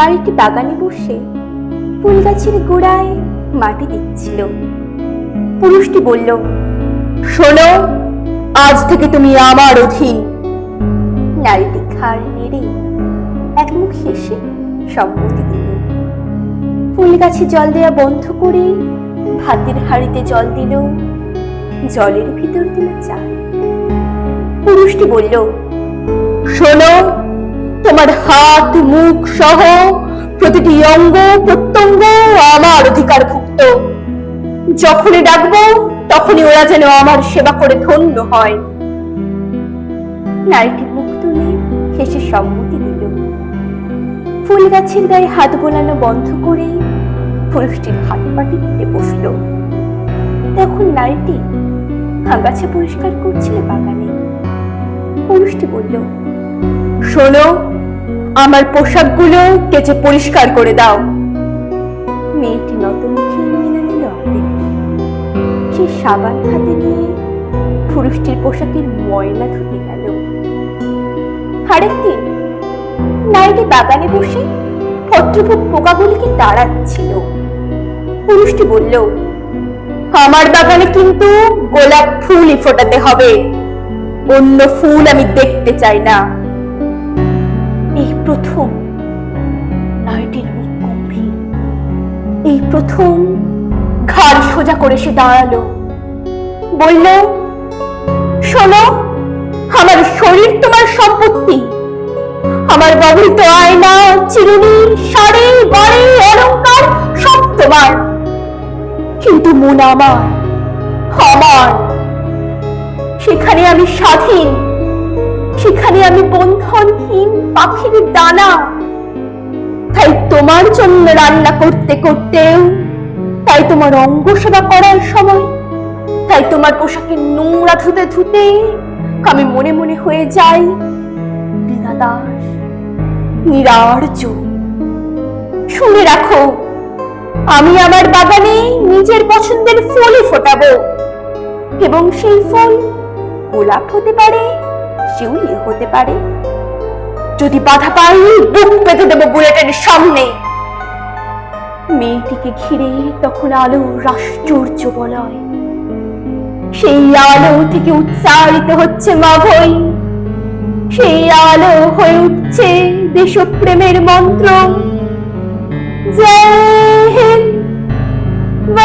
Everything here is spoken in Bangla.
নারীটি বাগানে বসে ফুল গাছের গোড়ায় মাটি দিচ্ছিল। পুরুষটি বলল, শোনো, আজ থেকে তুমি আমার অধীন। নারীটি ঘাড় নেড়ে এক মুখ হেসে সম্মতি দিল। ফুল গাছে জল দেওয়া বন্ধ করে ভাতের হাড়িতে জল দিল, জলের ভিতর দিল চাল পুরুষটি বলল, শোনো তোমার হাত, মুখ সহ প্রতিটি অঙ্গ প্রত্যঙ্গ আমার অধিকারভুক্ত যখনই ডাকবো, তখনই ওরা যেন আমার সেবা করে ধন্য হয়। নারীটি মুখ তুলে হেসে সম্মতি দিল। ফুল গাছের গায়ে হাত বোলানো বন্ধ করে পুরুষটির হাত দিতে বসল। তখন নারীটি আগাছা পরিষ্কার করছিল বাগানে। পুরুষটি বলল শোনো, আমার পোশাকগুলো কেচে পরিষ্কার করে দাও। মেয়েটি নত মুখে নিল সে সাবান হাতে নিয়ে পুরুষটির পোশাকের ময়লা ধুতে গেল। আরেক দিন নারীটি বাগানে বসে ভদ্রভূপ পোকাগুলিকে তাড়াচ্ছিল? পুরুষটি বলল, আমার বাগানে কিন্তু গোলাপ ফুলই ফোটাতে হবে। অন্য ফুল আমি দেখতে চাই না। এই প্রথম নারীটির মুখ গম্ভীর। এই প্রথম ঘাড় সোজা করে সে দাঁড়াল। বলল, শোনো, আমার শরীর তোমার সম্পত্তি। আমার ব্যবহৃত আয়না, চিরুনি, শাড়ি, বাড়ি, অলংকার সব তোমার। কিন্তু মন আমার আমার। সেখানে আমি স্বাধীন। সেখানে আমি বন্ধনহীন পাখির দানা তাই তোমার জন্য রান্না করতে করতেও, তাই তোমার অঙ্গ সেবা করার সময়, তাই তোমার পোশাকের নোংরা ধুতে ধুতে আমি মনে মনে হয়ে যাই নিরার্য। শুনে রাখো, আমি আমার বাগানে নিজের পছন্দের ফুলই ফোটাবো, এবং সেই ফুল গোলাপ হতে পারে হতে পারে। যদি বাধা পাই, বুক পেতে বুলেটের সামনে। মেয়েটিকে ঘিরে তখন আলো আশ্চর্য বলয়। সেই আলো থেকে উচ্চারিত হচ্ছে মাভই। সেই আলো হয়ে উঠছে দেশপ্রেমের মন্ত্র। জয় হিন্দ